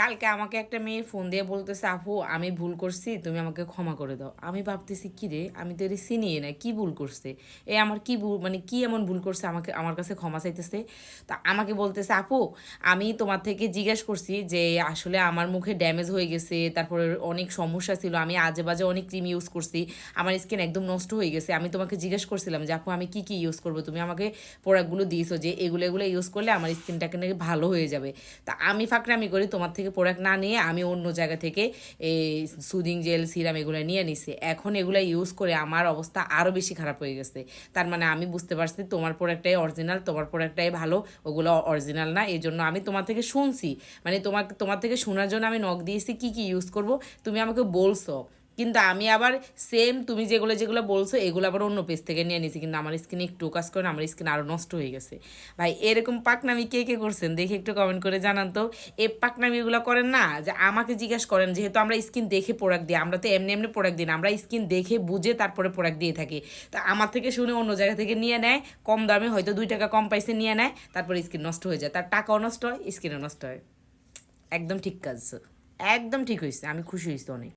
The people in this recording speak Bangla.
কালকে আমাকে একটা মেয়ে ফোন দিয়ে বলতেছে, আপু, আমি ভুল করছি, তুমি আমাকে ক্ষমা করে দাও। আমি ভাবতেছি, কী রে, আমি তো এর চিনিয়ে না, কী ভুল করছে? এ আমার কি ভুল মানে কী এমন ভুল করছে আমাকে, আমার কাছে ক্ষমা চাইতেছে? তা আমাকে বলতেছে, আপু, আমি তোমার থেকে জিজ্ঞেস করছি যে, আসলে আমার মুখে ড্যামেজ হয়ে গেছে, তারপরে অনেক সমস্যা ছিল, আমি আজে বাজে অনেক ক্রিম ইউজ করছি, আমার স্কিন একদম নষ্ট হয়ে গেছে। আমি তোমাকে জিজ্ঞেস করছিলাম যে, আপু, আমি কি কি ইউজ করব? তুমি আমাকে প্রোডাক্টগুলো দিয়েছ যে, এগুলো এগুলো ইউজ করলে আমার স্কিনটাকে নাকি ভালো হয়ে যাবে। তা আমি ফাঁকরামি করি, তোমার থেকে প্রোডাক্ট না নিয়ে আমি অন্য জায়গা থেকে এই সুদিং জেল, সিরাম এগুলো নিয়ে নিছি। এখন এগুলো ইউজ করে আমার অবস্থা আরও বেশি খারাপ হয়ে গেছে। তার মানে আমি বুঝতে পারছি তোমার প্রোডাক্টটাই অরিজিনাল তোমার প্রোডাক্টটাই ভালো, ওগুলো অরিজিনাল না। এই জন্য আমি তোমার থেকে শুনছি। মানে তোমার তোমার থেকে শোনার জন্য আমি নখ দিয়েছি, কি কি ইউজ করব, তুমি আমাকে বলছো। কিন্তু আমি আবার সেম তুমি যেগুলো যেগুলো বলছো এগুলো আবার অন্য পেজ থেকে নিয়ে নিয়েছি কিন্তু আমার স্কিনে একটু কাজ করে না, আমার স্কিন আরও নষ্ট হয়ে গেছে। ভাই এরকম পাকনামি কে কে করছেন? দেখে একটু কমেন্ট করে জানান তো। এই পাকনামিগুলো করেন না যে আমাকে জিজ্ঞাসা করেন যেহেতু আমরা স্কিন দেখে প্রোডাক্ট দিই আমরা তো এমনি এমনি প্রোডাক্ট দিই না আমরা স্কিন দেখে বুঝে তারপরে প্রোডাক্ট দিয়ে থাকি। তা আমার থেকে শুনে অন্য জায়গা থেকে নিয়ে নেয় কম দামে হয়তো দুই টাকা কম পাইসে নিয়ে নেয় তারপরে স্কিন নষ্ট হয়ে যায়। তার টাকাও নষ্ট হয় স্কিনও নষ্ট হয়। একদম ঠিক কাজ। একদম ঠিক হয়েছে আমি খুশি হয়েছি অনেক।